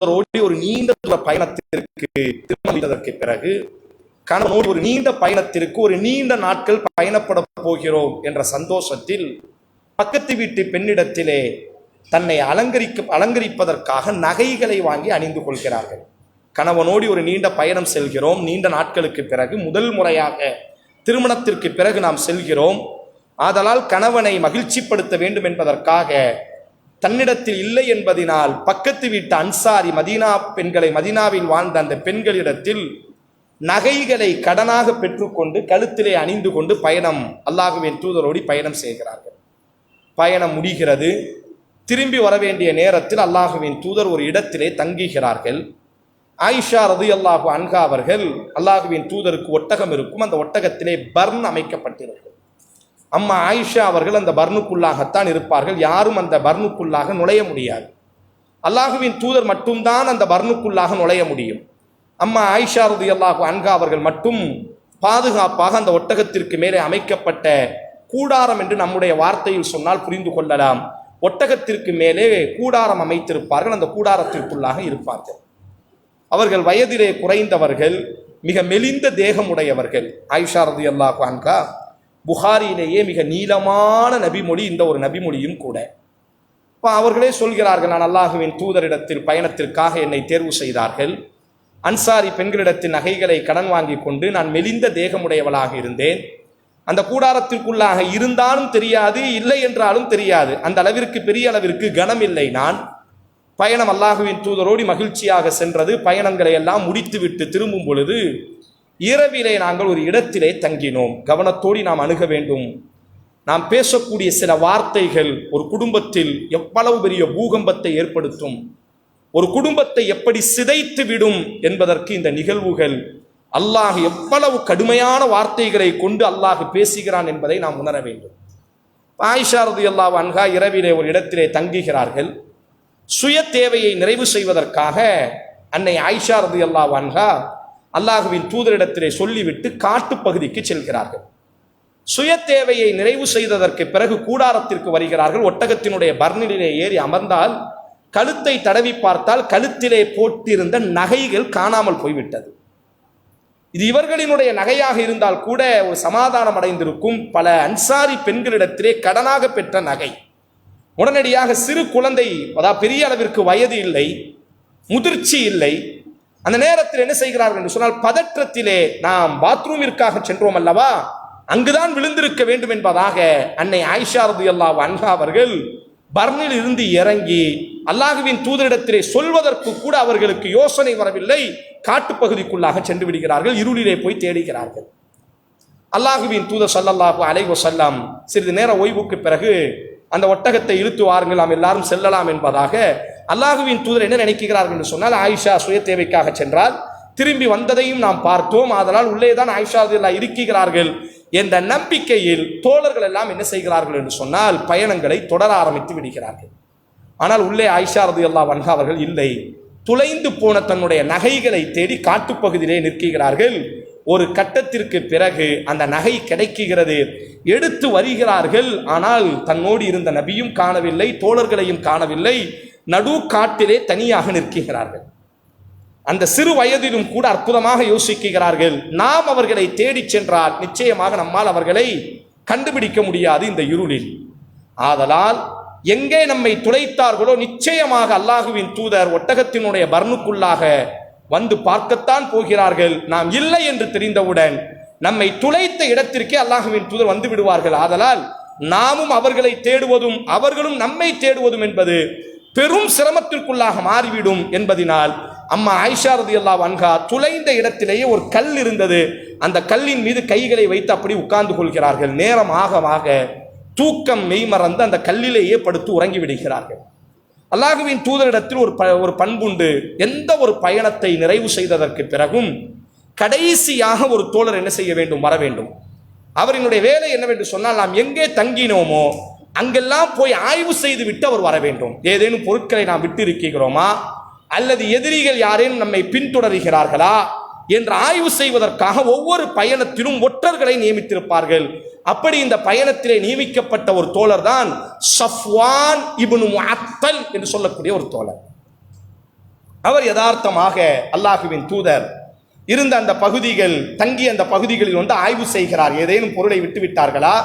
ஓடி ஒரு நீண்ட தூர பயணத்திற்கு திருமணத்திற்கு பிறகு கணவனோடு ஒரு நீண்ட பயணத்திற்கு ஒரு நீண்ட நாட்கள் பயணப்பட போகிறோம் என்ற சந்தோஷத்தில் பக்கத்து வீட்டு பெண்ணிடத்திலே தன்னை அலங்கரிக்க அலங்கரிப்பதற்காக நகைகளை வாங்கி அணிந்து கொள்கிறார்கள். கணவனோடி ஒரு நீண்ட பயணம் செல்கிறோம். நீண்ட நாட்களுக்கு பிறகு முதல் முறையாக திருமணத்திற்கு பிறகு நாம் செல்கிறோம். ஆதலால் கணவனை மகிழ்ச்சிப்படுத்த வேண்டும் என்பதற்காக தன்னிடத்தில் இல்லை என்பதினால் பக்கத்து வீட்டு அன்சாரி மதீனா பெண்களை மதீனாவில் வாழ்ந்த அந்த பெண்களிடத்தில் நகைகளை கடனாக பெற்றுக்கொண்டு கழுத்திலே அணிந்து கொண்டு பயணம் அல்லாஹுவின் தூதரோடி பயணம் செய்கிறார்கள். பயணம் முடிகிறது. திரும்பி வர வேண்டிய நேரத்தில் அல்லாஹுவின் தூதர் ஒரு இடத்திலே தங்குகிறார்கள். ஆயிஷா ரது அல்லாஹு அன்கா அவர்கள் அல்லாஹுவின் தூதருக்கு ஒட்டகம் இருக்கும். அந்த ஒட்டகத்திலே பர்ன் அமைக்கப்பட்டிருக்கும். அம்மா ஆயிஷா அவர்கள் அந்த பர்னுக்குள்ளாகத்தான் இருப்பார்கள். யாரும் அந்த பர்னுக்குள்ளாக நுழைய முடியாது. அல்லாஹுவின் தூதர் மட்டும்தான் அந்த பர்னுக்குள்ளாக நுழைய முடியும். அம்மா ஆயிஷா ரது அல்லாஹு அன்கா அவர்கள் மட்டும் பாதுகாப்பாக அந்த ஒட்டகத்திற்கு மேலே அமைக்கப்பட்ட கூடாரம் என்று நம்முடைய வார்த்தையில் சொன்னால் புரிந்து கொள்ளலாம். ஒட்டகத்திற்கு மேலே கூடாரம் அமைத்திருப்பார்கள். அந்த கூடாரத்திற்குள்ளாக இருப்பார்கள். அவர்கள் வயதிலே குறைந்தவர்கள் மிக மெலிந்த தேகமுடையவர்கள். ஆயிஷா ரதி அல்லாஹு அன்கா புகாரியிலேயே மிக நீளமான நபிமொழி இந்த ஒரு நபிமொழியும் கூட. இப்போ அவர்களே சொல்கிறார்கள் நான் அல்லாஹுவின் தூதரிடத்தில் பயணத்திற்காக என்னை தேர்வு செய்தார்கள். அன்சாரி பெண்களிடத்தின் நகைகளை கடன் வாங்கி கொண்டு நான் மெலிந்த தேகமுடையவளாக இருந்தேன். அந்த கூடாரத்திற்குள்ளாக இருந்தாலும் தெரியாது இல்லை என்றாலும் தெரியாது. அந்த அளவிற்கு பெரிய அளவிற்கு கனம் இல்லை நான். பயணம் அல்லாஹுவின் தூதரோடு மகிழ்ச்சியாக சென்றது பயணங்களை எல்லாம் முடித்துவிட்டு திரும்பும் பொழுது இரவிலே நாங்கள் ஒரு இடத்திலே தங்கினோம். கவனத்தோடு நாம் அணுக வேண்டும். நாம் பேசக்கூடிய சில வார்த்தைகள் ஒரு குடும்பத்தில் எவ்வளவு பெரிய பூகம்பத்தை ஏற்படுத்தும். ஒரு குடும்பத்தை எப்படி சிதைத்து விடும் என்பதற்கு இந்த நிகழ்வுகள் அல்லாஹ் எவ்வளவு கடுமையான வார்த்தைகளை கொண்டு அல்லாஹ் பேசுகிறான் என்பதை நாம் உணர வேண்டும். ஆயிஷா ரதி அல்லாஹ் அன்ஹா இரவிலே ஒரு இடத்திலே தங்குகிறார்கள். சுய தேவையை நிறைவு செய்வதற்காக அன்னை ஆயிஷா ரதி அல்லாஹ் அன்ஹா அல்லாஹுவின் தூதரிடத்திலே சொல்லிவிட்டு காட்டுப்பகுதிக்கு செல்கிறார்கள். சுய தேவையை நிறைவு செய்ததற்கு பிறகு கூடாரத்திற்கு வருகிறார்கள். ஒட்டகத்தினுடைய பர்னிலே ஏறி அமர்ந்தால் கழுத்தை தடவி பார்த்தால் கழுத்திலே போட்டிருந்த நகைகள் காணாமல் போய்விட்டது. இது இவர்களினுடைய நகையாக இருந்தால் கூட ஒரு சமாதானம் அடைந்திருக்கும் பல அன்சாரி பெண்களிடத்திலே கடனாக பெற்ற நகை. உடனடியாக சிறு குழந்தை அதாவது பெரிய அளவிற்கு வயது இல்லை முதிர்ச்சி இல்லை அந்த நேரத்தில் என்ன செய்கிறார்கள் என்று சொன்னால் பதற்றத்திலே நாம் பாத்ரூமிற்காக சென்றோம் அல்லவா? அங்குதான் விழுந்திருக்க வேண்டும் என்பதாக அன்னை ஆயிஷா ரது அல்லா அன்ஹா அவர்கள் பர்னில் இருந்து இறங்கி அல்லாஹுவின் தூதரிடத்திலே சொல்வதற்கு கூட அவர்களுக்கு யோசனை வரவில்லை. காட்டுப்பகுதிக்குள்ளாக சென்று விடுகிறார்கள். இருளிலே போய் தேடுகிறார்கள். அல்லாஹுவின் தூதர் சல்லல்லாஹு அலைஹி வஸல்லம் சிறிது நேர ஓய்வுக்கு பிறகு அந்த ஒட்டகத்தை இழுத்து வாருங்கள் நாம் எல்லாரும் செல்லலாம் என்பதாக அல்லாஹுவின் தூதர் என்ன நினைக்கிறார்கள் என்று சொன்னால் ஆயிஷா சுய தேவைக்காக சென்றால் திரும்பி வந்ததையும் நாம் பார்த்தோம். அதனால் உள்ளே தான் ஆயிஷா எல்லாம் இருக்கிறார்கள் என்ற நம்பிக்கையில் தோழர்கள் எல்லாம் என்ன செய்கிறார்கள் என்று சொன்னால் பயணங்களை தொடர ஆரம்பித்து விடுகிறார்கள். ஆனால் உள்ளே ஆயிஷா ரது அல்லா வன்ஹா அவர்கள் இல்லை. துளைந்து போன தன்னுடைய நகைகளை தேடி காட்டுப்பகுதியிலே நிற்கிறார்கள். ஒரு கட்டத்திற்கு பிறகு அந்த நகை கிடைக்குகிறது. எடுத்து வருகிறார்கள். ஆனால் தன்னோடு இருந்த நபியும் காணவில்லை தோழர்களையும் காணவில்லை. நடு காட்டிலே தனியாக நிற்கிறார்கள். அந்த சிறு வயதிலும் கூட அற்புதமாக யோசிக்கிறார்கள். நாம் அவர்களை தேடிச் சென்றால் நிச்சயமாக நம்மால் அவர்களை கண்டுபிடிக்க முடியாது இந்த இருளில். ஆதலால் எங்கே நம்மை துளைத்தார்களோ நிச்சயமாக அல்லாஹுவின் தூதர் ஒட்டகத்தினுடைய பர்னுக்குள்ளாக வந்து பார்க்கத்தான் போகிறார்கள். நாம் இல்லை என்று தெரிந்தவுடன் நம்மை துளைத்த இடத்திற்கே அல்லாஹுவின் தூதர் வந்து விடுவார்கள். ஆதலால் நாமும் அவர்களை தேடுவதும் அவர்களும் நம்மை தேடுவதும் என்பது பெரும் சிரமத்திற்குள்ளாக மாறிவிடும் என்பதினால் அம்மா ஆயிஷா ரதி அல்லா வன்கா துளைந்த இடத்திலேயே ஒரு கல் இருந்தது. அந்த கல்லின் மீது கைகளை வைத்து அப்படி உட்கார்ந்து கொள்கிறார்கள். நேரம் ஆக ஆக தூக்கம் மெய்மறந்து அந்த கல்லிலேயே படுத்து உறங்கி விடுகிறார்கள். அல்லாஹுவின் தூதரிடத்தில் ஒரு ப ஒரு பண்புண்டு. எந்த ஒரு பயணத்தை நிறைவு செய்ததற்கு பிறகும் கடைசியாக ஒரு தோழர் என்ன செய்ய வேண்டும்? வர வேண்டும். அவரினுடைய வேலை என்னவென்று சொன்னால் நாம் எங்கே தங்கினோமோ அங்கெல்லாம் போய் ஆய்வு செய்து விட்டு அவர் வர வேண்டும். ஏதேனும் பொருட்களை நாம் விட்டு இருக்கிறோமா அல்லது எதிரிகள் யாரேனும் நம்மை பின்தொடர்கிறார்களா? என்று ஆய்வு செய்வதற்காக ஒவ்வொரு பயணத்திலும் ஒற்றர்களை நியமித்திருப்பார்கள். அப்படி இந்த பயணத்திலே நியமிக்கப்பட்ட ஒரு தோழர் தான் சஃப்வான் இபுனு முஅத்தல் என்று சொல்லக்கூடிய ஒரு தோழர். அவர் யதார்த்தமாக அல்லாஹுவின் தூதர் இருந்த அந்த பகுதிகள் தங்கிய அந்த பகுதிகளில் வந்து ஆய்வு செய்கிறார். ஏதேனும் பொருளை விட்டுவிட்டார்களா?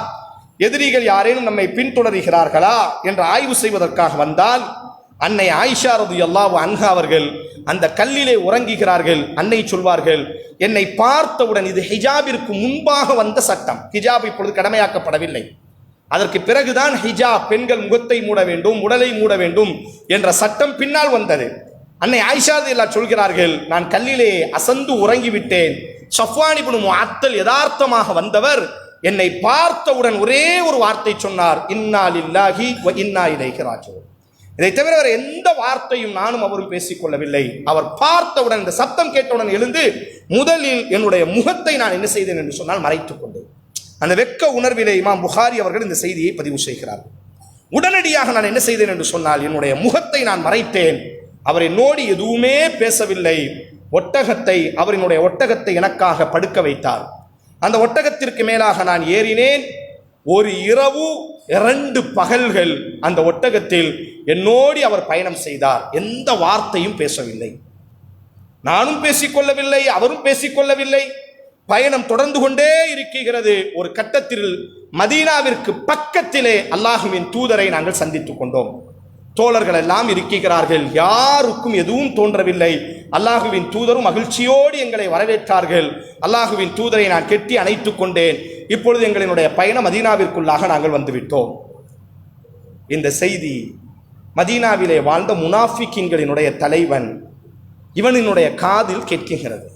எதிரிகள் யாரேனும் நம்மை பின்தொடர்கிறார்களா? என்று ஆய்வு செய்வதற்காக வந்தால் அன்னை ஆயிஷா ரது அல்லாஹ் அன்ஹா அவர்கள் அந்த கல்லிலே உறங்குகிறார்கள் அன்னை சொல்வார்கள் என்னை பார்த்தவுடன் இது ஹிஜாபிற்கு முன்பாக வந்த சட்டம். ஹிஜாப் இப்பொழுது கடமையாக்கப்படவில்லை. அதற்கு பிறகுதான் ஹிஜாப் பெண்கள் முகத்தை மூட வேண்டும் உடலை மூட வேண்டும் என்ற சட்டம் பின்னால் வந்தது. அன்னை ஆயிஷாது எல்லாம் சொல்கிறார்கள் நான் கல்லிலே அசந்து உறங்கிவிட்டேன். சஃப்வானிபுன் அத்தல் யதார்த்தமாக வந்தவர் என்னை பார்த்தவுடன் ஒரே ஒரு வார்த்தை சொன்னார் இன்னா லில்லாஹி வ இன்னா இலைஹி இதை தவிர வேற எந்த வார்த்தையும் நானும் அவரும் பேசிக் கொள்ளவில்லை அவர் பார்த்தவுடன் இந்த சத்தம் கேட்டவுடன் எழுந்து முதலில் என்னுடைய முகத்தை நான் என்ன செய்தேன்? என்று சொன்னால் மறைத்துக் கொண்டேன். அந்த வெட்க உணர்விலே இமாம் புகாரி அவர்கள் இந்த செய்தியை பதிவு செய்கிறார்கள் உடனடியாக நான் என்ன செய்தேன்? என்று சொன்னால் என்னுடைய முகத்தை நான் மறைத்தேன். அவர் என்னோடு எதுவுமே பேசவில்லை. ஒட்டகத்தை அவரினுடைய ஒட்டகத்தை எனக்காக படுக்க வைத்தார். அந்த ஒட்டகத்திற்கு மேலாக நான் ஏறினேன். ஒரு இரவு இரண்டு பகல்கள் அந்த ஒட்டகத்தில் என்னோடி அவர் பயணம் செய்தார். எந்த வார்த்தையும் பேசவில்லை. நானும் பேசிக்கொள்ளவில்லை அவரும் பேசிக்கொள்ளவில்லை. பயணம் தொடர்ந்து கொண்டே இருக்கிறது. ஒரு கட்டத்தில் மதீனாவிற்கு பக்கத்திலே அல்லாஹுவின் தூதரை நாங்கள் சந்தித்துக் கொண்டோம். தோழர்கள் எல்லாம் இருக்கிறார்கள் யாருக்கும் எதுவும் தோன்றவில்லை. அல்லாஹுவின் தூதரும் மகிழ்ச்சியோடு எங்களை வரவேற்றார்கள். அல்லாஹுவின் தூதரை நான் கெட்டி அணைத்து கொண்டேன். இப்பொழுது எங்களினுடைய பயணம் மதீனாவிற்குள்ளாக நாங்கள் வந்துவிட்டோம். இந்த செய்தி மதீனாவிலே வாழ்ந்த முனாஃபிக்கின்களினுடைய தலைவன் இவனினுடைய காதில் கேட்குகிறது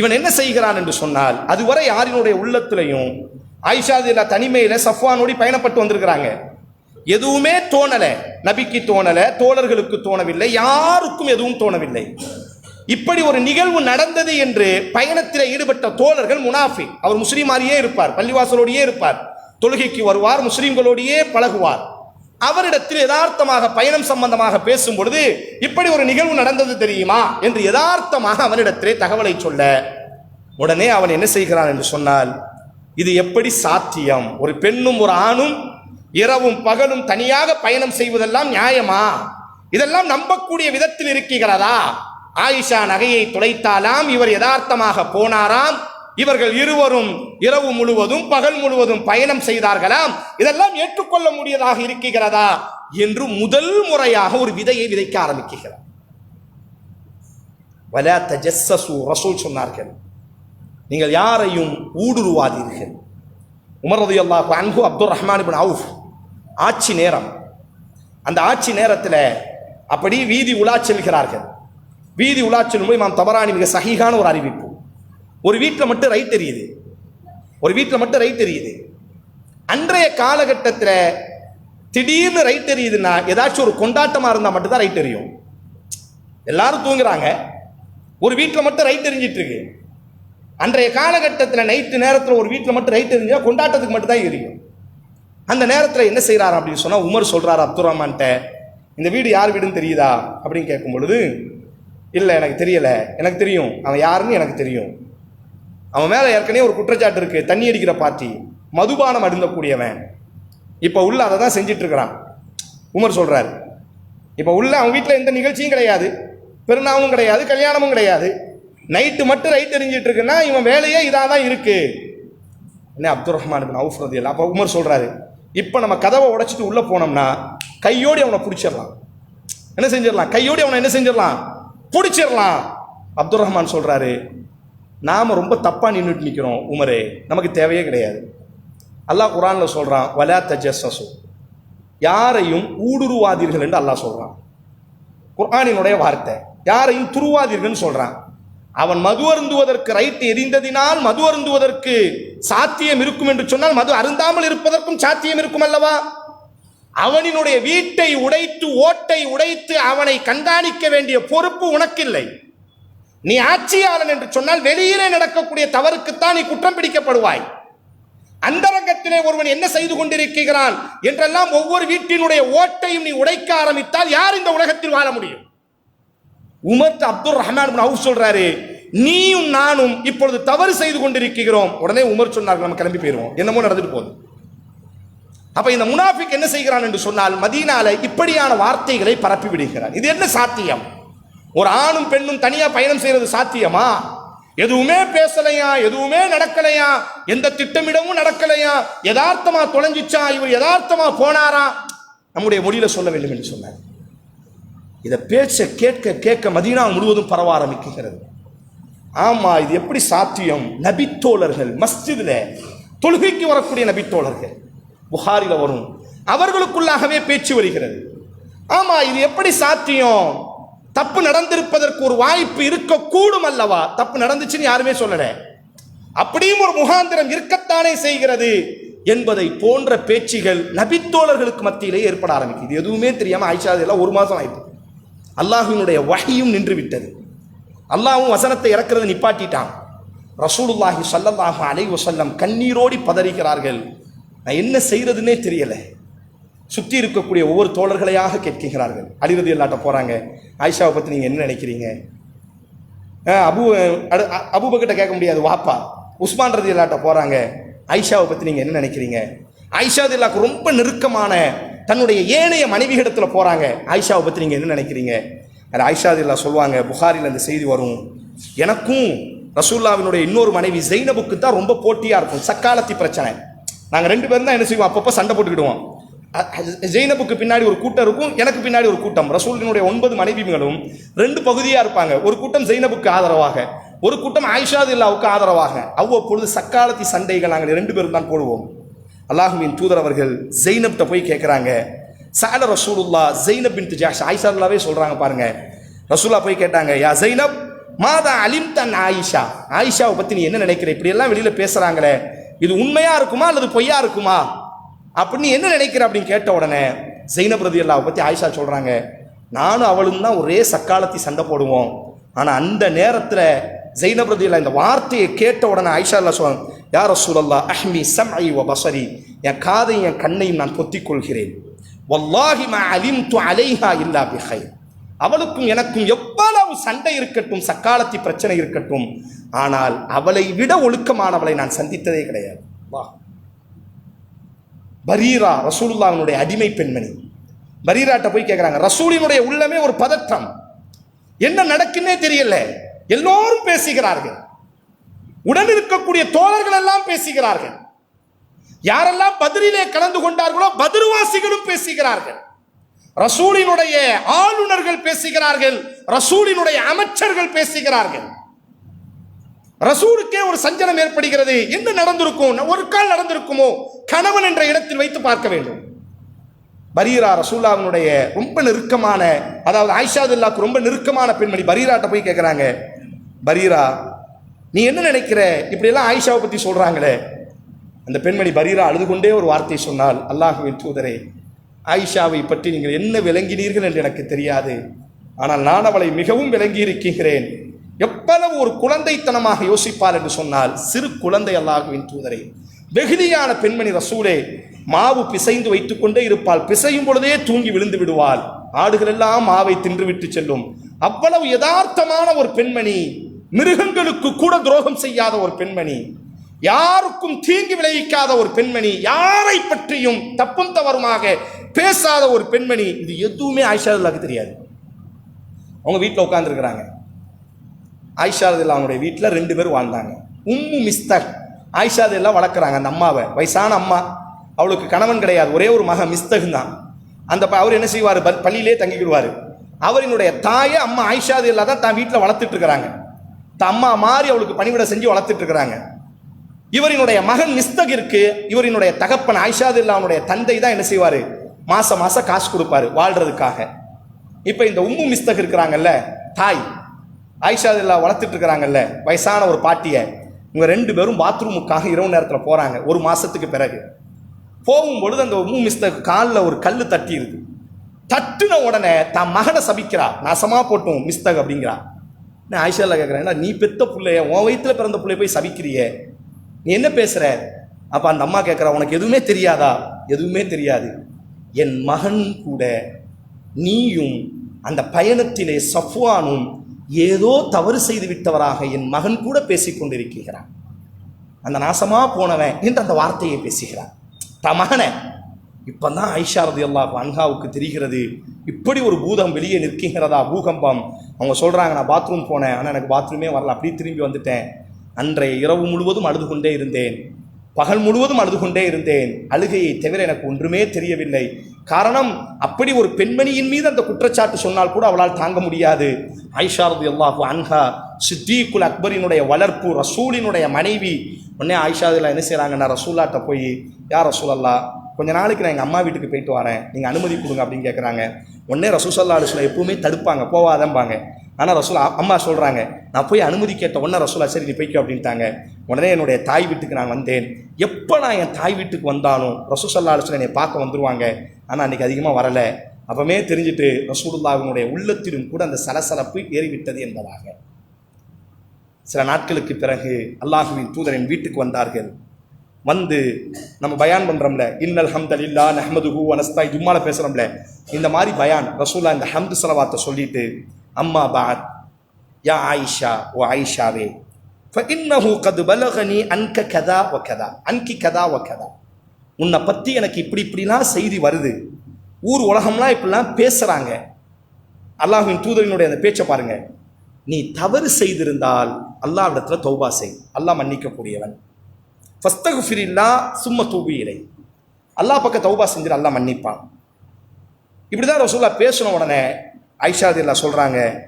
இவன் என்ன செய்கிறான் என்று சொன்னால் அதுவரை யாரினுடைய உள்ளத்திலையும் ஆயிஷா தனிமையில சஃப்வானோடி பயணப்பட்டு வந்திருக்கிறாங்க. எதுவுமே தோணலை. நபிக்கு தோணலை தோழர்களுக்கு தோணவில்லை யாருக்கும் எதுவும் தோணவில்லை. இப்படி ஒரு நிகழ்வு நடந்தது என்று பயணத்தில் ஈடுபட்ட தோழர்கள் முனாஃபி அவர் முஸ்லீமாரியே இருப்பார் பள்ளிவாசலோடையே இருப்பார் தொழுகைக்கு வருவார் முஸ்லீம்களோடையே பழகுவார். அவரிடத்தில் யதார்த்தமாக பயணம் சம்பந்தமாக பேசும் பொழுது இப்படி ஒரு நிகழ்வு நடந்தது தெரியுமா என்று யதார்த்தமாக அவனிடத்திலே தகவலை சொல்ல உடனே அவன் என்ன செய்கிறான் என்று சொன்னால் இது எப்படி சாத்தியம்? ஒரு பெண்ணும் ஒரு ஆணும் இரவும் பகலும் தனியாக பயணம் செய்வதெல்லாம் நியாயமா? இதெல்லாம் நம்பக்கூடிய விதத்தில் இருக்கிறதா? ஆயிஷா நகையை துளைத்தாலாம் இவர் யதார்த்தமாக போனாராம். இவர்கள் இருவரும் இரவு முழுவதும் பகல் முழுவதும் பயணம் செய்தார்களாம். இதெல்லாம் ஏற்றுக்கொள்ள முடியதாக இருக்கிறதா? என்று முதல் முறையாக ஒரு விதையை விதைக்க ஆரம்பிக்கிறார். வலா தஜஸ்ஸு ரசூல் சொன்னார்கள் நீங்கள் யாரையும் ஊடுருவாதீர்கள். உமர் அல்லா அன்ஹு அப்துல் ரஹ்மான் இப்னு அவுஃப். ஆட்சி நேரம். அந்த ஆட்சி நேரத்தில் அப்படி வீதி உலா செல்கிறார்கள். வீதி உலா செல்லும்போது மாம் தபரானி மிக சகிகான ஒரு அறிவிப்பு. ஒரு வீட்டில் மட்டும் ரைட் தெரியுது. ஒரு வீட்டில் மட்டும் ரைட் தெரியுது. அன்றைய காலகட்டத்தில் திடீர்னு ரைட் தெரியுதுன்னா ஏதாச்சும் ஒரு கொண்டாட்டமாக இருந்தால் மட்டும்தான் ரைட் தெரியும். எல்லாரும் தூங்குறாங்க. ஒரு வீட்டில் மட்டும் ரைட் தெரிஞ்சிட்டு இருக்கு. அன்றைய காலகட்டத்தில் நைட்டு நேரத்தில் ஒரு வீட்டில் மட்டும் ரைட் இருந்தால் கொண்டாட்டத்துக்கு மட்டும் தான் எரியும். அந்த நேரத்தில் என்ன செய்கிறார் அப்படின்னு சொன்னால் உமர் சொல்கிறார் அப்துல் ரஹ்மான்ட்ட இந்த வீடு யார் வீடுன்னு தெரியுதா? அப்படின்னு கேட்கும் பொழுது இல்லை எனக்கு தெரியலை. எனக்கு தெரியும். அவன் யாருன்னு எனக்கு தெரியும். அவன் மேலே ஏற்கனவே ஒரு குற்றச்சாட்டு இருக்குது தண்ணி அடிக்கிற பார்ட்டி மதுபானம் அடுந்தக்கூடியவன் இப்போ உள்ள அதை தான் செஞ்சிட்ருக்கிறான். உமர் சொல்கிறார் இப்போ உள்ள அவன் வீட்டில் எந்த நிகழ்ச்சியும் கிடையாது. பெருநாவும் கிடையாது. கல்யாணமும் கிடையாது. நைட்டு மட்டும் ரைட் எரிஞ்சிட்டு இருக்குன்னா இவன் வேலையே இதாக தான் இருக்கு. என்ன அப்துல் ரஹ்மான் பின் அவுஃப் ரதியல்லாஹ் அப்போ உமர் சொல்றாரு இப்போ நம்ம கதவை உடைச்சிட்டு உள்ளே போனோம்னா கையோடி அவனை பிடிச்சிடலாம். என்ன செஞ்சிடலாம்? கையோடி அவனை என்ன செஞ்சிடலாம்? பிடிச்சிடலாம். அப்துல் ரஹ்மான் சொல்றாரு நாம் ரொம்ப தப்பாக நின்றுட்டு நிற்கிறோம் உமரே நமக்கு தேவையே கிடையாது. அல்லாஹ் குரானில் சொல்கிறான் வலா தஜஸ்ஸசு. யாரையும் ஊடுருவாதீர்கள் என்று அல்லாஹ் சொல்கிறான் குர்ஆனினுடைய வார்த்தை யாரையும் துருவாதீர்கள்னு சொல்கிறான் அவன் மது அருந்துவதற்கு ரைட் எரிந்ததினால் மது அருந்துவதற்கு சாத்தியம் இருக்கும் என்று சொன்னால் மது அருந்தாமல் இருப்பதற்கும் சாத்தியம் இருக்கும் அல்லவா? அவனினுடைய வீட்டை உடைத்து ஓட்டை உடைத்து அவனை கண்காணிக்க வேண்டிய பொறுப்பு உனக்கில்லை. நீ ஆட்சியாளன் என்று சொன்னால் வெளியிலே நடக்கக்கூடிய தவறுக்குத்தான் நீ குற்றம் பிடிக்கப்படுவாய். அந்தரங்கத்திலே ஒருவன் என்ன செய்து கொண்டிருக்கிறான் என்றெல்லாம் ஒவ்வொரு வீட்டினுடைய ஓட்டையும் நீ உடைக்க ஆரம்பித்தால் யார் இந்த உலகத்தில் வாழ முடியும்? Umar Abdul Rahman bin Awf சொல்றாரு நீயும் நானும் இப்பொழுது தவறு செய்து கொண்டிருக்கிறோம். உடனே உமர் சொன்னார்கள் நம்ம கிளம்பி போயிருவோம். என்னமோ நடந்துட்டு போகுது. அப்ப இந்த முனாஃபிக் என்ன செய்கிறான் என்று சொன்னால் மதீனால இப்படியான வார்த்தைகளை பரப்பி விடுகிறார் இது என்ன சாத்தியம்? ஒரு ஆணும் பெண்ணும் தனியா பயணம் செய்யறது சாத்தியமா? எதுவுமே பேசலையா? எதுவுமே நடக்கலையா? எந்த திட்டமிடமும் நடக்கலையா? யதார்த்தமா தொலைஞ்சிச்சா? இவர் யதார்த்தமா போனாரா? நம்முடைய மொழியில சொல்ல வேண்டும் என்று சொன்னார். இதை பேச்சை கேட்க கேட்க மதீனா முழுவதும் பரவ ஆரம்பிக்கிறது ஆமாம் இது எப்படி சாத்தியம்? நபித்தோழர்கள் மஸ்ஜிதில் தொழுகைக்கு வரக்கூடிய நபித்தோழர்கள். புகாரில் வரும். அவர்களுக்குள்ளாகவே பேச்சு வருகிறது. ஆமாம் இது எப்படி சாத்தியம்? தப்பு நடந்திருப்பதற்கு ஒரு வாய்ப்பு இருக்கக்கூடும் அல்லவா? தப்பு நடந்துச்சுன்னு யாருமே சொல்லலை. அப்படியும் ஒரு முகாந்திரம் இருக்கத்தானே செய்கிறது என்பதை போன்ற பேச்சுகள் நபித்தோழர்களுக்கு மத்தியிலே ஏற்பட ஆரம்பிக்குது. எதுவுமே தெரியாமல் ஆயிஷா எல்லாம் ஒரு மாதம் ஆயிடுது அல்லாஹினுடைய வகையும் நின்று விட்டது அல்லாஹ்வும் வசனத்தை இறக்குறதை நிப்பாட்டிட்டான். ரசூலுல்லாஹி சல்லல்லாஹு அலை வசல்லம் கண்ணீரோடி பதறுகிறார்கள். நான் என்ன செய்யறதுன்னே தெரியலை. சுற்றி இருக்கக்கூடிய ஒவ்வொரு தோழர்களையாக கேட்கிறார்கள் அலிரதி எல்லாட்ட போகிறாங்க ஆயிஷாவை பற்றி நீங்கள் என்ன நினைக்கிறீங்க? அபு அடு- அ- அபூபக்கிட்ட கேட்க முடியாது வாப்பா. உஸ்மான் ரதி எல்லாட்ட போகிறாங்க ஆயிஷாவை பற்றி நீங்கள் என்ன நினைக்கிறீங்க? ஆயிஷா இல்லாக்கு ரொம்ப நெருக்கமான தன்னுடைய ஏனைய மனைவிகளிடத்துல போகிறாங்க ஆயிஷாவை பற்றி நீங்கள் என்ன நினைக்கிறீங்க? அது ஆயிஷா இல்லா சொல்லுவாங்க புகாரில் அந்த செய்தி வரும். எனக்கும் ரசூல்லாவினுடைய இன்னொரு மனைவி ஜெய்னபுக்கு தான் ரொம்ப போட்டியாக இருக்கும். சக்காலத்தி பிரச்சனை. நாங்கள் ரெண்டு பேரும் தான் என்ன செய்வோம்? அப்பப்போ சண்டை போட்டுக்கிடுவோம். ஜெய்னபுக்கு பின்னாடி ஒரு கூட்டம் இருக்கும் எனக்கு பின்னாடி ஒரு கூட்டம். ரசூலினுடைய ஒன்பது மனைவிகளும் ரெண்டு பகுதியாக இருப்பாங்க. ஒரு கூட்டம் ஜெய்னபுக்கு ஆதரவாக ஒரு கூட்டம் ஆயிஷாது இல்லாவுக்கு ஆதரவாக. அவ்வப்பொழுது சக்காலத்தி சண்டைகள் நாங்கள் ரெண்டு பேரும் தான் போடுவோம். அல்லாஹுவின் தூதர் அவர்கள் ஜெய்னப்ட்ட போய் கேட்குறாங்க சால ரசூலுல்லா ஜெய்னப் பின் ஜாஷ். ஆயிஷா சொல்கிறாங்க பாருங்க. ரசூலா போய் கேட்டாங்க யா ஜெய்னப் மாதா அலிம் தன் ஆயிஷா? ஆயிஷாவை பற்றி நீ என்ன நினைக்கிற? இப்படியெல்லாம் வெளியில் பேசுகிறாங்களே இது உண்மையாக இருக்குமா? அல்லது பொய்யா இருக்குமா? அப்படின்னு என்ன நினைக்கிற? அப்படின்னு கேட்ட உடனே ஜெய்னப் ரதி அல்லாவை பற்றி ஆயிஷா சொல்கிறாங்க நானும் அவளும் தான் ஒரே சக்காலத்தி சண்டை போடுவோம். ஆனால் அந்த நேரத்தில் ஜெயினப் ரதி இந்த வார்த்தையை கேட்ட உடனே ஆயிஷா அல்லா சொல்றாங்க யார் ரசூலல்லா அஹ்மி சம்ஐ வ பசரி. என் காதையும் என் கண்ணையும் நான் பொத்திக் கொள்கிறேன் வல்லாஹி மா அலைஹா இல்லா பிஹைர் அவளுக்கும் எனக்கும் எவ்வளவு சண்டை இருக்கட்டும் சக்காலத்தி பிரச்சனை இருக்கட்டும் ஆனால் அவளை விட ஒழுக்கமானவளை நான் சந்தித்ததே கிடையாது. வா பரீரா ரசூலுல்லாவினுடைய அடிமை பெண்மணி. பரீராட்ட போய் கேட்குறாங்க ரசூலினுடைய உள்ளமே ஒரு பதற்றம். என்ன நடக்குன்னே தெரியல. எல்லோரும் பேசுகிறார்கள். உடன் இருக்கக்கூடிய தோழர்கள் எல்லாம் பேசுகிறார்கள். யாரெல்லாம் பதிரிலே கலந்து கொண்டார்களோ பதிர்வாசிகளும் பேசுகிறார்கள். ரசூலினுடைய ஆளுநர்கள் பேசுகிறார்கள் ரசூலினுடைய அமைச்சர்கள் பேசுகிறார்கள். ரசூலுக்கே ஒரு சஞ்சலம் ஏற்படுகிறது. என்ன நடந்திருக்கும்? ஒரு கால் நடந்திருக்குமோ? கணவன் என்ற இடத்தில் வைத்து பார்க்க வேண்டும். பரீரா ரசூல்லாவினுடைய ரொம்ப நெருக்கமான அதாவது ஆயிஷாதுல்லாக்கு ரொம்ப நெருக்கமான பெண்மணி பரீராட்ட போய் கேட்குறாங்க பரீரா நீ என்ன நினைக்கிற? இப்படியெல்லாம் ஆயிஷாவை பற்றி சொல்கிறாங்களே அந்த பெண்மணி பரீரா அழுது கொண்டே ஒரு வார்த்தை சொன்னால் அல்லாஹுவின் தூதரே ஆயிஷாவை பற்றி நீங்கள் என்ன விளங்கினீர்கள் என்று எனக்கு தெரியாது. ஆனால் நான் அவளை மிகவும் விளங்கி இருக்கின்றேன் எவ்வளவு ஒரு குழந்தைத்தனமாக யோசிப்பார் என்று சொன்னால் சிறு குழந்தை அல்லாஹுவின் தூதரே. வெகுதியான பெண்மணி ரசூலே மாவு பிசைந்து வைத்துக் கொண்டே இருப்பாள். பிசையும் பொழுதே தூங்கி விழுந்து விடுவாள். ஆடுகள் எல்லாம் மாவை தின்றுவிட்டு செல்லும். அவ்வளவு யதார்த்தமான ஒரு பெண்மணி மிருகங்களுக்கு கூட துரோகம் செய்யாத ஒரு பெண்மணி யாருக்கும் தீங்கு விளைவிக்காத ஒரு பெண்மணி யாரை பற்றியும் தப்பும் தவறுமாக பேசாத ஒரு பெண்மணி இது எதுவுமே ஆயிஷாதுல்லாக்கு தெரியாது. அவங்க வீட்டில் உட்காந்துருக்கிறாங்க ஆயிஷாதுல்லா அவங்களுடைய வீட்டில் ரெண்டு பேர் வாழ்ந்தாங்க. உம்மு மிஸ்தக் ஆயிஷாதுல்லா வளர்க்குறாங்க அந்த அம்மாவை. வயசான அம்மா அவளுக்கு கணவன் கிடையாது. ஒரே ஒரு மகன் மிஸ்தகு தான். அந்த ப- அவர் என்ன செய்வார்? பள்ளியிலே தங்கிக்கிடுவார். அவரினுடைய தாயை அம்மா ஆயிஷாது இல்லா தான் தான் வீட்டில் வளர்த்துட்டு இருக்கிறாங்க. தம்மா மாறி அவளுக்கு பணிவிட செஞ்சு வளர்த்துட்டு இருக்கிறாங்க. இவரினுடைய மகன் மிஸ்தகிற்கு இவரினுடைய தகப்பன் ஆயிஷாது இல்லாமனுடைய தந்தை தான் என்ன செய்வார்? மாசம் மாசம் காசு கொடுப்பாரு வாழ்றதுக்காக. இப்போ இந்த உம்மு மிஸ்தக் இருக்கிறாங்கல்ல தாய் ஆயிஷாது இல்லா வளர்த்துட்டு இருக்கிறாங்கல்ல வயசான ஒரு பாட்டியை இவங்க ரெண்டு பேரும் பாத்ரூமுக்காக இரவு நேரத்தில் போகிறாங்க ஒரு மாதத்துக்கு பிறகு. போகும் பொழுது அந்த உம்மு மிஸ்தக் காலில் ஒரு கல் தட்டிடுது தட்டின தட்டுன உடனே தான் மகனை சபிக்கிறா நாசமாக போட்டும் மிஸ்தக் அப்படிங்கிறா. நான் ஆயிஷாவில் கேட்குறேன் நீ பெத்த பிள்ளைய? உன் வயிற்றில் பிறந்த பிள்ளைய போய் சபிக்கிறியே? நீ என்ன பேசுகிற அப்போ அந்த அம்மா கேட்குறா உனக்கு எதுவுமே தெரியாதா? எதுவுமே தெரியாது. என் மகன் கூட நீயும் அந்த பயணத்திலே சஃப்வானும் ஏதோ தவறு செய்து விட்டவராக என் மகன் கூட பேசிக்கொண்டிருக்கிறான் அந்த நாசமாக போனவன் என்று அந்த வார்த்தையை பேசுகிறான். தன் இப்போ தான் ஐஷா ரதி அல்லாஹ் அன்ஹாவுக்கு தெரிகிறது. இப்படி ஒரு பூதம் வெளியே நிற்கின்றதா? பூகம்பம். அவங்க சொல்கிறாங்க நான் பாத்ரூம் போனேன். ஆனால் எனக்கு பாத்ரூமே வரல. அப்படியே திரும்பி வந்துட்டேன். அன்றைய இரவு முழுவதும் அழுது கொண்டே இருந்தேன். பகல் முழுவதும் அழுது கொண்டே இருந்தேன். அழுகையை தவிர எனக்கு ஒன்றுமே தெரியவில்லை. காரணம் அப்படி ஒரு பெண்மணியின் மீது அந்த குற்றச்சாட்டு சொன்னால் கூட அவளால் தாங்க முடியாது. ஐஷாரதி அல்லாஹு அன்ஹா சித்தீக்குல் அக்பரினுடைய வளர்ப்பு ரசூலினுடைய மனைவி. உடனே ஆயிஷா இதில் என்ன செய்கிறாங்கன்னா ரசூல்லாட்ட போய் யார் ரசூல் அல்லா கொஞ்ச நாளைக்கு நான் எங்கள் அம்மா வீட்டுக்கு போயிட்டு வரேன். நீங்கள் அனுமதி கொடுங்க அப்படின்னு கேட்குறாங்க உடனே ரசூசல்லா அலுவலம் எப்பவுமே தடுப்பாங்க போவாதம்பாங்க. ஆனால் ரசூலா அம்மா சொல்கிறாங்க நான் போய் அனுமதி கேட்ட உடனே ரசூலா சரி நீ போய்க்கோ அப்படின்ட்டாங்க. உடனே என்னுடைய தாய் வீட்டுக்கு நான் வந்தேன். எப்போ நான் என் தாய் வீட்டுக்கு வந்தாலும் ரசூசல்லா அலுவலம் என்னை பார்க்க வந்துருவாங்க. ஆனால் அன்றைக்கி அதிகமாக வரலை. அப்பவே தெரிஞ்சுட்டு ரசூலுல்லாவினுடைய உள்ளத்திலும் கூட அந்த சலசலப்பு ஏறிவிட்டது என்பதாக. சில நாட்களுக்கு பிறகு அல்லாஹுவின் தூதரின் வீட்டுக்கு வந்தார்கள். வந்து நம்ம பயான் பண்ணுறோம்ல இன்னல் ஹம்தல் இல்லா நஹமது ஹூ அனஸ்தாய் ஜும்மால பேசுகிறோம்ல இந்த மாதிரி பயான் ரசூல்லா இந்த ஹம்து சலவாத்தை சொல்லிட்டு அம்மா பாத் யா ஆயிஷா ஓ ஆயிஷாவே இன்னஹூ கது பலகனி அன்க கதா ஒ கதா அன்கி கதா ஒ கதா. உன்னை பற்றி எனக்கு இப்படி இப்படிலாம் செய்தி வருது. ஊர் உலகம்லாம் இப்படிலாம் பேசுகிறாங்க அல்லாஹின் தூதரினுடைய அந்த பேச்சை பாருங்கள் நீ தவறு செய்திருந்தால் அல்லாவிடத்தில் தௌபா செய். அல்லாஹ் மன்னிக்கக்கூடியவன். ஃபஸ்தகுஃபிரில்லா சும்ம தூபி இலை. அல்லாஹ் பக்கம் தௌபா செஞ்சிரு அல்லா மன்னிப்பான் இப்படிதான் ரசூல்லா பேசின உடனே ஐஷா சொல்கிறாங்க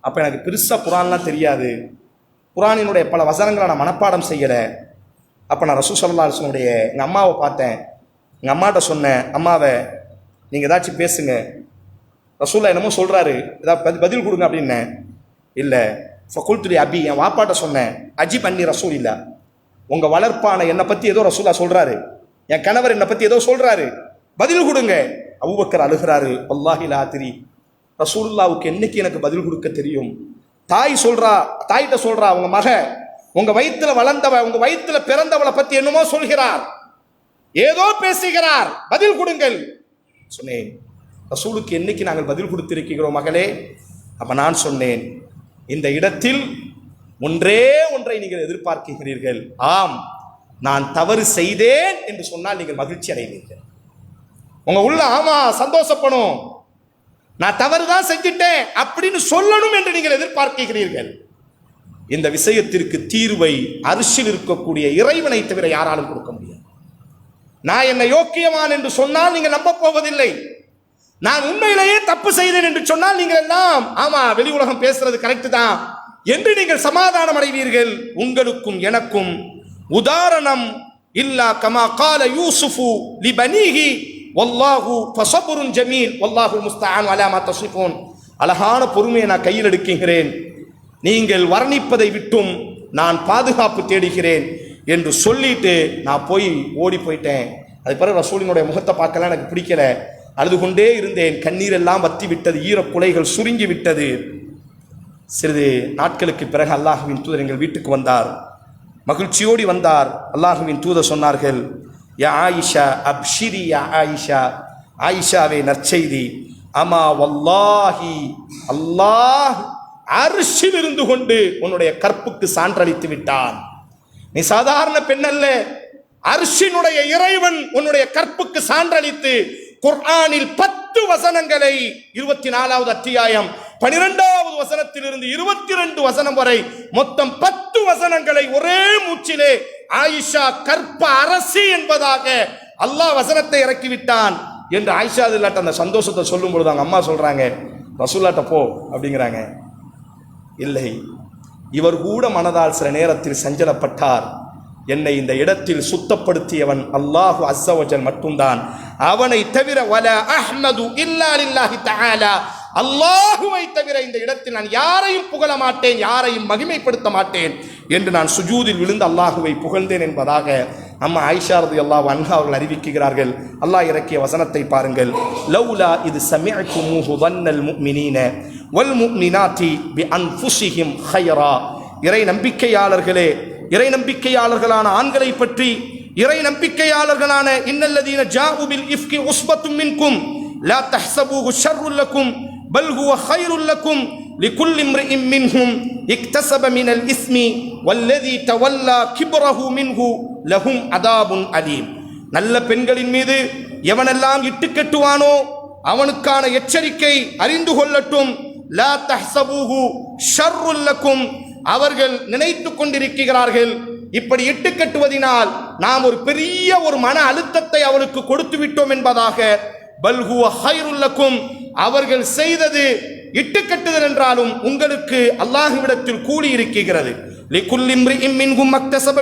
அப்போ எனக்கு பெருசாக குரான்லாம் தெரியாது. குரானினுடைய பல வசனங்களை நான் மனப்பாடம் செய்யலை. அப்போ நான் ரசூ சொல்லா அரசனுடைய எங்கள் அம்மாவை பார்த்தேன். எங்கள் அம்மாட்ட சொன்னேன் அம்மாவை நீங்கள் ஏதாச்சும் பேசுங்க. ரசூல்லா என்னமோ சொல்கிறாரு ஏதாவது பதி- பதில் கொடுங்க அப்படின்னேன். இல்லை. ஃபகுல்துரி அபி என் வாப்பாட்ட சொன்னேன் அஜி பண்ணி ரசூல் இல்லை உங்கள் வளர்ப்பான என்னை பற்றி ஏதோ ரசூலா சொல்கிறாரு என் கணவர் என்னை பற்றி ஏதோ சொல்கிறாரு பதில் கொடுங்க. அபூபக்கர் அழுகிறாரு. அல்லாஹி லாத்திரி ரசூல்லாவுக்கு என்னைக்கு எனக்கு பதில் கொடுக்க தெரியும்? தாய் சொல்கிறா தாய்கிட்ட சொல்கிறா உங்கள் மக உங்கள் வயிற்றில் வளர்ந்தவ உங்கள் வயிற்றில் பிறந்தவளை பற்றி என்னமோ சொல்கிறார். ஏதோ பேசுகிறார். பதில் கொடுங்கள். சொன்னேன். ரசூலுக்கு என்னைக்கு நாங்கள் பதில் கொடுத்திருக்கிறோம் மகளே? அப்போ நான் சொன்னேன். இந்த இடத்தில் ஒன்றே ஒன்றை நீங்கள் எதிர்பார்க்கிறீர்கள் ஆம் நான் தவறு செய்தேன் என்று சொன்னால் நீங்கள் மகிழ்ச்சி அடைவீர்கள். உங்க உள்ள ஆமா சந்தோஷப்படும். நான் தவறு தான் செஞ்சிட்டேன் அப்படின்னு சொல்லணும் என்று நீங்கள் எதிர்பார்க்கிறீர்கள் இந்த விஷயத்திற்கு தீர்வை அரிசில் இருக்கக்கூடிய இறைவனை தவிர யாராலும் கொடுக்க முடியாது. நான் என்னை யோக்கியவான் என்று சொன்னால் நீங்கள் நம்ப போவதில்லை. நான் உண்மையிலேயே தப்பு செய்தேன் என்று சொன்னால் நீங்கள் எல்லாம் ஆமா வெளி உலகம் பேசுறது கரெக்ட் தான். என்று நீங்கள் சமாதானம் அடைவீர்கள் உங்களுக்கும் எனக்கும். உதாரணம் இல்லா கமா கால யூசுஃபு லிபனீஹி வல்லாஹு ஃபஸபுருன் ஜமீல் வல்லாஹு முஸ்தான் அலாமா தசிஃபோன் அழகான பொறுமையை நான் கையில் எடுக்குகிறேன் நீங்கள் வர்ணிப்பதை விட்டும் நான் பாதுகாப்பு தேடுகிறேன் என்று சொல்லிட்டு நான் போய் ஓடி போயிட்டேன். அது பிறகு ரசூலினுடைய முகத்தை பார்க்கலாம் எனக்கு பிடிக்கல. அழுது கொண்டே இருந்தேன். கண்ணீரெல்லாம் வத்தி விட்டது ஈரக்குலைகள் சுருங்கி விட்டது. சிறிது நாட்களுக்கு பிறகு அல்லாஹுவின் தூதர் எங்கள் வீட்டுக்கு வந்தார். மகிழ்ச்சியோடி வந்தார். அல்லாஹுவின் தூதர் சொன்னார்கள் யா ஆயிஷா அப்ஷிரி யா ஆயிஷா ஆயிஷாவே நற்செய்தி. அமா வல்லாஹி அல்லாஹ் அரிசில் இருந்து கொண்டு உன்னுடைய கற்புக்கு சான்றளித்து விட்டான். நீ சாதாரண பெண் அல்ல. அரிசினுடைய இறைவன் உன்னுடைய கற்புக்கு சான்றளித்து குர்ஆனில் பத்து வசனங்களை இருபத்தி நாலாவது அத்தியாயம் பனிரெண்டாவது வசனத்திலிருந்து இருபத்தி ரெண்டு வசனம் வரை மொத்தம் பத்து வசனங்களை ஒரே மூச்சிலே ஆயிஷா கற்ப அரசி என்பதாக அல்லாஹ் வசனத்தை இறக்கிவிட்டான் என்று ஆயிஷா இல்லாட்ட அந்த சந்தோஷத்தை சொல்லும் பொழுது அவங்க அம்மா சொல்றாங்க ரசூல்லாட்ட போ அப்படிங்கிறாங்க. இல்லை இவர் கூட மனதால் சில நேரத்தில் சஞ்சலப்பட்டார். என்னை இந்த இடத்தில் சுத்தப்படுத்தியவன் அல்லாஹு அசவஜன் மட்டும்தான். அவனை தவிர வல அஹ்மது இல்லா லில்லாஹி தஆலா அல்லாஹுவை தவிர இந்த இடத்தில் நான் யாரையும் புகழ மாட்டேன் யாரையும் மகிமைப்படுத்த மாட்டேன் என்று நான் சுஜூதில் விழுந்து அல்லாஹுவை புகழ்ந்தேன் என்பதாக அம்மா ஐஷாரது ரதி அல்லாஹ் அன்ஹா அவர்கள் அறிவிக்கிறார்கள். அல்லாஹ் இறக்கிய வசனத்தை பாருங்கள். லவ்லா இது சமிஅத்துமூஹு வன்னல் முஃமினீன வல் முஃமினாத்தி பி அன்ஃபுஸிஹிம் ஹைரா இறை நம்பிக்கையாளர்களே இறை நம்பிக்கையாளர்களான ஆண்களை பற்றி இறை நம்பிக்கையாளர்களான இன்னல்லதீன ஜாஉபில் இஃப்கி உஸ்பத்தும் மின்கும் லா தஹ்சபூஹு ஷர்ருல்லக்கும் பல் ஹுவ ஹைருல் லக்கும் لكل امرئ منهم اكتسب من الإثم والذي تولى كبره منه لهم عذاب أليم நல்ல பெண்களின் மீது எவனெல்லாம் இட்டு கட்டுவானோ அவனுக்கான எச்சரிக்கை அறிந்து கொள்ளட்டும் லா தஹ்சபூஹு ஷர்ருல் லக்கும் அவர்கள் நினைத்துக் கொண்டிருக்கிறார்கள் இப்படி இட்டு கட்டுவதினால் நாம் ஒரு பெரிய ஒரு மன அழுத்தத்தை அவளுக்கு கொடுத்து விட்டோம் என்பதாக பல்ஹுவ ஹைருல்லக்கும் அவர்கள் செய்தது இட்டுக்கட்டுதல் என்றாலும் உங்களுக்கு அல்லாஹுவிடத்தில் கூலி இருக்கிறது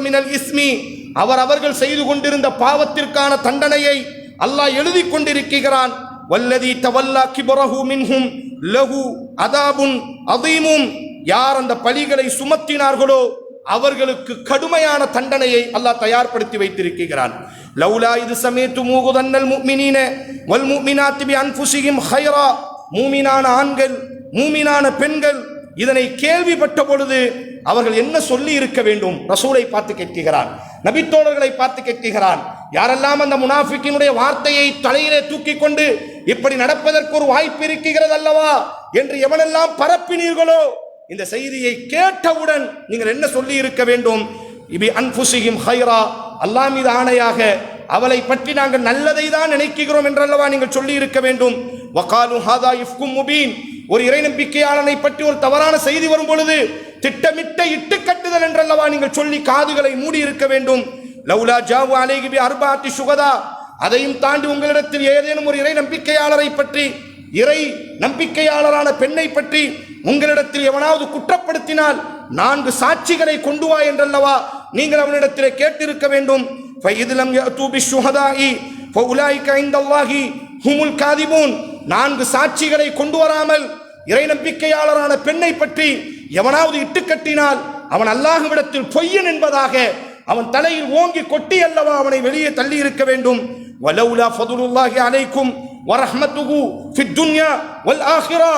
மினல் இஸ்மி. அவர் அவர்கள் செய்து கொண்டிருந்த பாவத்திற்கான தண்டனையை அல்லாஹ் எழுதி கொண்டிருக்கிறான். வல்லதி தவல்லா கிபரஹு மின்ஹும் லஹு அதாபுன் அதீமும். யார் அந்த பலிகளை சுமத்தினார்களோ அவர்களுக்கு கடுமையான தண்டனையை அல்லாஹ் தயார்படுத்தி வைத்திருக்கிறான். லவ்லா இது சமேத்து மூகுதன்னல் முக்மினீன வல் முக்மினாத்தி பி அன்ஃபுசிஹிம் ஹைரா. மூமினான ஆண்கள் மூமினான பெண்கள் இதனை கேள்விப்பட்ட பொழுது அவர்கள் என்ன சொல்லி இருக்க வேண்டும்? ரசூலை பார்த்து கேட்கிறான். நபித்தோழர்களை பார்த்து கேட்கிறான். யாரெல்லாம் அந்த முனாஃபிக்கினுடைய வார்த்தையை தலையிலே தூக்கி கொண்டு இப்படி நடப்பதற்கு ஒரு வாய்ப்பு இருக்கிறது அல்லவா? என்று எவனெல்லாம் பரப்பினீர்களோ இந்த செய்தியை கேட்டவுடன் நீங்கள் என்ன சொல்லி இருக்க வேண்டும்? இபி அன்புசியும் ஹைரா. அல்லாஹ் மீது ஆணையாக அவளை பற்றி நாங்கள் நல்லதை தான் நினைக்கிறோம் என்றல்லவா நீங்கள் சொல்லி இருக்க வேண்டும். வகாலு ஹாதா இஃப்கும் முபீன். ஒரு இறை நம்பிக்கையாளனை பற்றி ஒரு தவறான செய்தி வரும் பொழுது திட்டமிட்ட இட்டு கட்டுதல் என்றல்லவா நீங்கள் சொல்லி காதுகளை மூடி இருக்க வேண்டும். லவுலா ஜாவு அலேகிபி அர்பாத்தி சுகதா. அதையும் தாண்டி உங்களிடத்தில் ஏதேனும் ஒரு இறை நம்பிக்கையாளரை பற்றி இறை நம்பிக்கையாளரான பெண்ணை பற்றி உங்களிடத்தில் எவனாவது குற்றப்படுத்தினால் நான்கு சாட்சிகளை கொண்டு வா என்றல்லவா நீங்கள் அவனிடத்தில் கேட்டிருக்க வேண்டும். ஃபைதிலம் யஅது பிஷ்ஷுஹதாஇ ஃபஉலாயிக இந்தல்லாஹி ஹுமுல் காதிபூன். நான்கு சாட்சிகளை கொண்டு வராமல் இறை நம்பிக்கையாளரான பெண்ணை பற்றி எவனாவது இட்டுக்கட்டினால் அவன் அல்லாஹுவிடத்தில் பொய்யன் என்பதாக அவன் தலையில் ஓங்கி கொட்டி அல்லவா அவனை வெளியே தள்ளி இருக்க வேண்டும். வலவுலா ஃபதுலுல்லாஹி அலைக்கும் வரஹ்மத்துகு ஃபித் துன்யா வல் ஆஹிரா.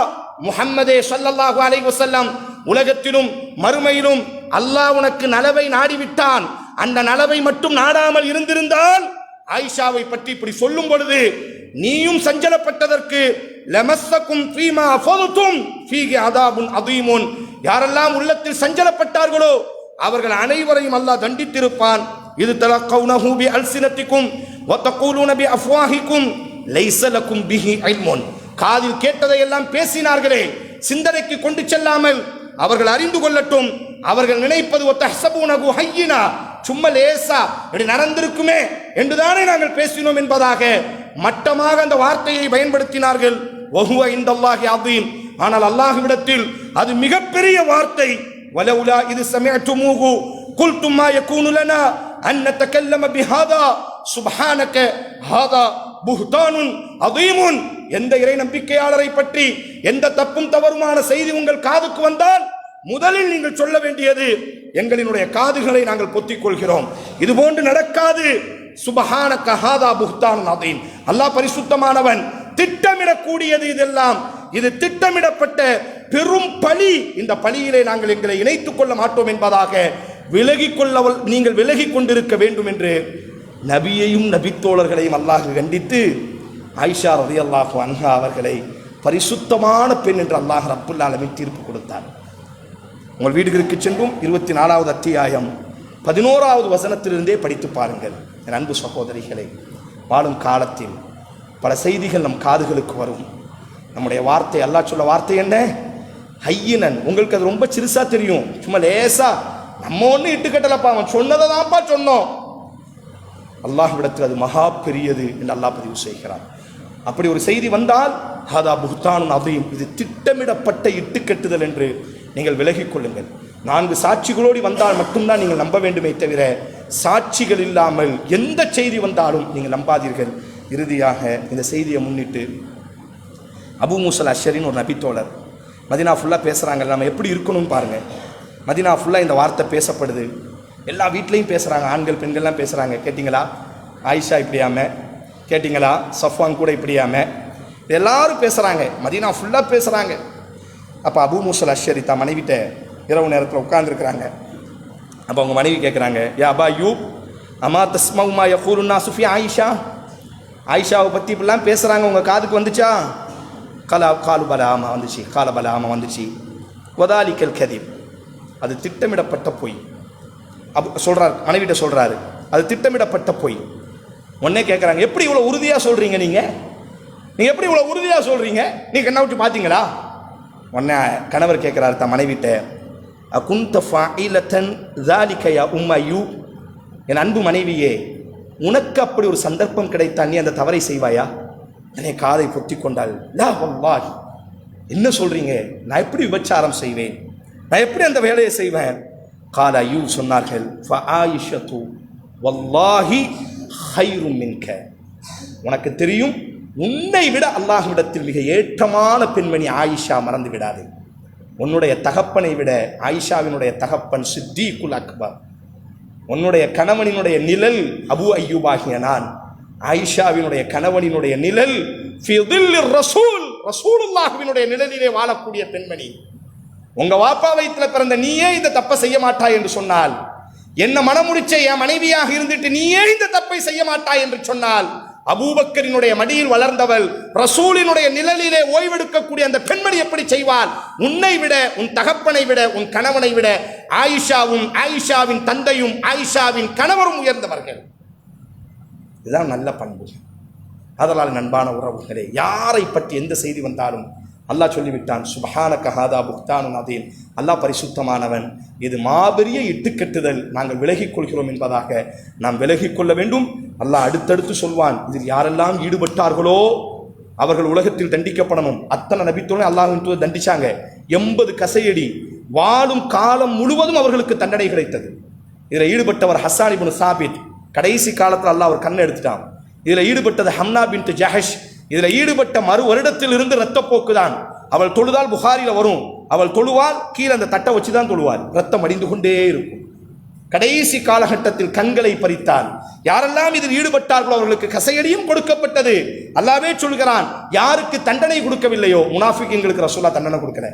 முஹம்மதே சல்லல்லாஹு அலைஹி வஸல்லம் உலகத்திலும் மறுமையிலும் அல்லாஹ் உனக்கு நலவை நாடிவிட்டான். அந்த நலவை மட்டும் நாடாமல் இருந்திருந்தால் ஆயிஷாவை பற்றி இப்படி சொல்லும் பொழுது நீயும் சஞ்சலப்பட்டதற்கு லமஸ்ஸக்கும் ஃபீமா ஃபதுதும் ஃபீகி அதாபுன் அதீமுன். யாரெல்லாம் உள்ளத்தில் சஞ்சலப்பட்டார்களோ அவர்கள் அனைவரையும் அல்லாஹ் தண்டித்திருப்பான். இது தலக்கவுனஹு பி அல்சினத்திக்கும் வத்தகூலுன பி அஃப்வாஹிக்கும் லைசலக்கும் பிஹி இல்முன். காதில் கேட்டதையெல்லாம் பேசினார்களே சிந்தனைக்கு கொண்டு செல்லாமல் அவர்கள் அறிந்து கொள்ளட்டும். அவர்கள் நினைப்பது ஒத்த ஹசபூனகு ஹையினா சும்மா லேசா இப்படி நடந்திருக்குமே என்றுதானே நாங்கள் பேசினோம் என்பதாக மட்டமாக அந்த வார்த்தையை பயன்படுத்தினார்கள். ஒஹுவ இந்த அல்லாஹி அதீம் ஆனால் அல்லாஹுவிடத்தில் அது மிகப்பெரிய வார்த்தை. வலவுலா இது சமயத்துமூகு குல்தும் மா யகூனு லனா அன் நதகல்லம பிஹாதா. சுப்ஹானக ஹாதா. புஹ்தானுன் அதீமுன். எந்த இறை நம்பிக்கையாளரை பற்றி எந்த தப்பும் தவறுமான செய்தி உங்கள் காதுக்கு வந்தால் முதலில் நீங்கள் சொல்ல வேண்டியது எங்களினுடைய காதுகளை நாங்கள் பொத்திக் கொள்கிறோம் இது போன்று நடக்காது. சுபஹான கஹாதா புஹ்தான் அதீம். அல்லாஹ் பரிசுத்தமானவன். திட்டமிடக்கூடியது இதெல்லாம். இது திட்டமிடப்பட்ட பெரும் பழி இந்த பழியிலே நாங்கள் எங்களை இணைத்துக் கொள்ள மாட்டோம் என்பதாக விலகிக் கொள்ளவல் நீங்கள் விலகி கொண்டிருக்க வேண்டும் என்று நபியையும் நபித்தோழர்களையும் அல்லாஹ் கண்டித்து ஆயிஷா ரதி அல்லாஹு அன்ஹா அவர்களை பரிசுத்தமான பெண் என்று அல்லாஹ் ரப்புல் தீர்ப்பு கொடுத்தார். உங்கள் வீடுகளுக்கு சென்றும் இருபத்தி நாலாவது அத்தியாயம் பதினோராவது வசனத்திலிருந்தே படித்து பாருங்கள். என் அன்பு சகோதரிகளை வாழும் காலத்தில் பல செய்திகள் நம் காதுகளுக்கு வரும். நம்முடைய வார்த்தை அல்லாஹ் சொல்ல வார்த்தை என்ன? ஹையினன். உங்களுக்கு அது ரொம்ப சிறுசாக தெரியும். சும்மா லேசா. நம்ம ஒன்றும் இட்டுக்கட்டலப்பா. அவன் சொன்னதை தான்ப்பா சொன்னோம். அல்லாஹ்விடத்தில் அது மகா பெரியது என்று அல்லாஹ் பதிவு செய்கிறான். அப்படி ஒரு செய்தி வந்தால் ஹாதா புஹ்தானுன் அதையும் இது திட்டமிடப்பட்ட இட்டுக்கட்டுதல் என்று நீங்கள் விலகிக் கொள்ளுங்கள். நான்கு சாட்சிகளோடு வந்தால் மட்டும்தான் நீங்கள் நம்ப வேண்டுமே தவிர சாட்சிகள் இல்லாமல் எந்த செய்தி வந்தாலும் நீங்கள் நம்பாதீர்கள். இறுதியாக இந்த செய்தியை முன்னிட்டு அபு மூசல் அஷரின் ஒரு நபித்தோழர் மதினா ஃபுல்லாக பேசுகிறாங்க நம்ம எப்படி இருக்கணும்னு பாருங்கள் மதினா ஃபுல்லாக இந்த வார்த்தை பேசப்படுது. எல்லா வீட்லேயும் பேசுகிறாங்க ஆண்கள் பெண்கள்லாம் பேசுகிறாங்க கேட்டிங்களா? ஆயிஷா இப்படியாம. கேட்டிங்களா? சஃப்வான் கூட இப்படியாம. எல்லாரும் பேசுகிறாங்க மதினா ஃபுல்லாக பேசுகிறாங்க அப்போ அபு மூசல் அஷ்ஷரி தான் மனைவிட்ட இரவு நேரத்தில் உட்காந்துருக்குறாங்க அப்போ அவங்க மனைவி கேட்குறாங்க யா அபா யூ அம்மா தஸ்மவுமா யகூருன்னா சுஃபி ஆயிஷா? ஆயிஷாவை பற்றி இப்படிலாம் பேசுகிறாங்க உங்கள் காதுக்கு வந்துச்சா? கலா காலு பல வந்துச்சு. கால பல வந்துச்சு. வதாலிக்கல் கதீப். அது திட்டமிடப்பட்ட பொய். அப் சொல்கிறார் மனைவிட்ட சொல்கிறாரு அது திட்டமிடப்பட்ட பொய். உடனே கேட்குறாங்க எப்படி இவ்வளோ உறுதியாக சொல்கிறீங்க நீங்கள் நீங்கள் எப்படி இவ்வளோ உறுதியாக சொல்கிறீங்க நீ கண்ணை விட்டு பார்த்தீங்களா உடனே கணவர் கேட்குறாரு தன் மனைவிட்ட. அகுந்த ஃபாயிலத்தன் தாலிக்கையா உம்மையூ. என் அன்பு மனைவியே உனக்கு அப்படி ஒரு சந்தர்ப்பம் கிடைத்தா நீ அந்த தவறை செய்வாயா? உடனே காதை பொத்தி கொண்டாள். லா வல்லாஹ். என்ன சொல்கிறீங்க நான் எப்படி விபச்சாரம் செய்வேன்? நான் எப்படி அந்த வேலையை செய்வேன்? கால ஐயூ சொன்னார்கள் ஃப ஆயிஷத்து வல்லாஹி ஹைரும் மின்க உனக்கு தெரியும் உன்னை விட அல்லாஹ்விடத்தில் மிக ஏற்றமான பெண்மணி ஆயிஷா மறந்து விடாது. உன்னுடைய தகப்பனை விட ஆயிஷாவினுடைய தகப்பன் சித்தீக்குல் அக்பர். உன்னுடைய கணவனினுடைய நிழல் அபு ஐயூபாகிய நான். ஆயிஷாவினுடைய கணவனினுடைய நிழல் ரசூல் ரசூலுல்லாஹுவினுடைய நிழலிலே வாழக்கூடிய பெண்மணி. உங்க வாப்பா வயிற்றுல பிறந்த நீயே இந்த தப்பை செய்ய மாட்டாய் என்று சொன்னால் என்ன மனமுடிச்ச என் மனைவியாக இருந்துட்டு நீயே இந்த தப்பை செய்ய மாட்டாய் என்று சொன்னால் அபூபக்கரினுடைய மடியில் வளர்ந்தவள் ரசூலினுடைய நிழலிலே ஓய்வெடுக்கக்கூடிய அந்த பெண்மணி எப்படி செய்வாள்? உன்னை விட உன் தகப்பனை விட உன் கணவனை விட ஆயிஷாவும் ஆயிஷாவின் தந்தையும் ஆயிஷாவின் கணவரும் உயர்ந்தவர்கள். இதுதான் நல்ல பண்பு. அதனால் நண்பான உறவுகளே யாரை பற்றி எந்த செய்தி வந்தாலும் அல்லாஹ் சொல்லிவிட்டான் சுபஹான கஹாதா புக்தானு அதீன் அல்லாஹ் பரிசுத்தமானவன். இது மாபெரிய இட்டுக்கட்டுதல். நாங்கள் விலகிக் கொள்கிறோம் என்பதாக நாம் விலகிக் கொள்ள வேண்டும். அல்லாஹ் அடுத்தடுத்து சொல்வான் இதில் யாரெல்லாம் ஈடுபட்டார்களோ அவர்கள் உலகத்தில் தண்டிக்கப்படணும். அத்தனை நபித்தோடு அல்லாஹ் தண்டிச்சாங்க. எண்பது கசையடி வாழும் காலம் முழுவதும் அவர்களுக்கு தண்டனை கிடைத்தது. இதில் ஈடுபட்டவர் ஹஸ்ஸான் இப்னு சாபித். கடைசி காலத்தில் அல்லாஹ் அவர் கண்ணை எடுத்துட்டான். இதில் ஈடுபட்டது ஹம்னா பின் ஜஹஷ். இதில் ஈடுபட்ட மறு வருடத்தில் இருந்து ரத்தப்போக்கு தான் அவள் தொழுதால் புகாரில் வரும். அவள் தொழுவால் கீழே அந்த தட்டை வச்சு தான் தொழுவாள். ரத்தம் அடிந்து கொண்டே இருக்கும். கடைசி காலகட்டத்தில் கண்களை பறித்தான். யாரெல்லாம் இதில் ஈடுபட்டார்களோ அவர்களுக்கு கசையடியும் கொடுக்கப்பட்டது. அல்லாவே சொல்கிறான் யாருக்கு தண்டனை கொடுக்கவில்லையோ? முனாஃபிக்கின்களுக்கு ரசூலா தண்டனை கொடுக்கல.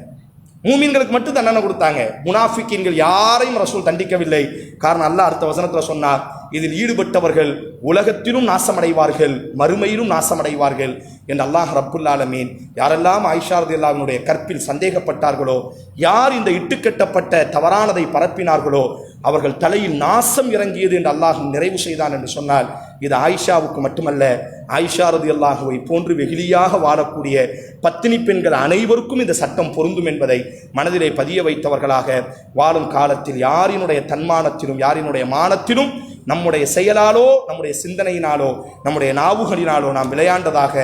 மூமின்களுக்கு மட்டும் தண்டனை கொடுத்தாங்க. முனாஃபிக்கின்கள் யாரையும் ரசூல் தண்டிக்கவில்லை. காரணம் அல்லாஹ் அடுத்த வசனத்தில் சொன்னார் இதில் ஈடுபட்டவர்கள் உலகத்திலும் நாசமடைவார்கள் மறுமையிலும் நாசமடைவார்கள் என்று அல்லாஹ் ரப்புல்லாலமீன் யாரெல்லாம் ஐஷாரதி அல்லாவினுடைய கற்பில் சந்தேகப்பட்டார்களோ யார் இந்த இட்டுக்கட்டப்பட்ட தவறானதை பரப்பினார்களோ அவர்கள் தலையில் நாசம் இறங்கியது என்று அல்லாஹ் நிறைவு செய்தான் என்று சொன்னால் இது ஆயிஷாவுக்கு மட்டுமல்ல ஆயிஷாரது அல்லாஹுவை போன்று வெகுளியாக வாழக்கூடிய பத்தினி பெண்கள் அனைவருக்கும் இந்த சட்டம் பொருந்தும் என்பதை மனதிலே பதிய வைத்தவர்களாக வாழும் காலத்தில் யாரினுடைய தன்மானத்திலும் யாரினுடைய மானத்திலும் நம்முடைய செயலாலோ நம்முடைய சிந்தனையினாலோ நம்முடைய நாவுகளினாலோ நாம் விளையாண்டதாக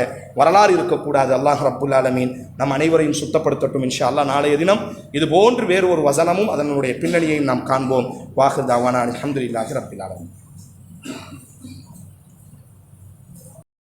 வரலாறு இருக்கக்கூடாது. அல்லாஹ் ரப்புல் ஆலமீன் நம் அனைவரையும் சுத்தப்படுத்தட்டும் இன்ஷா அல்லாஹ் நாளைய தினம் இது போன்று வேறு ஒரு வசனமும் அதனுடைய பின்னணியையும் நாம் காண்போம். வாஹிர் தாவானா அல்ஹம்துலில்லாஹி ரப்பில் ஆலமீன்.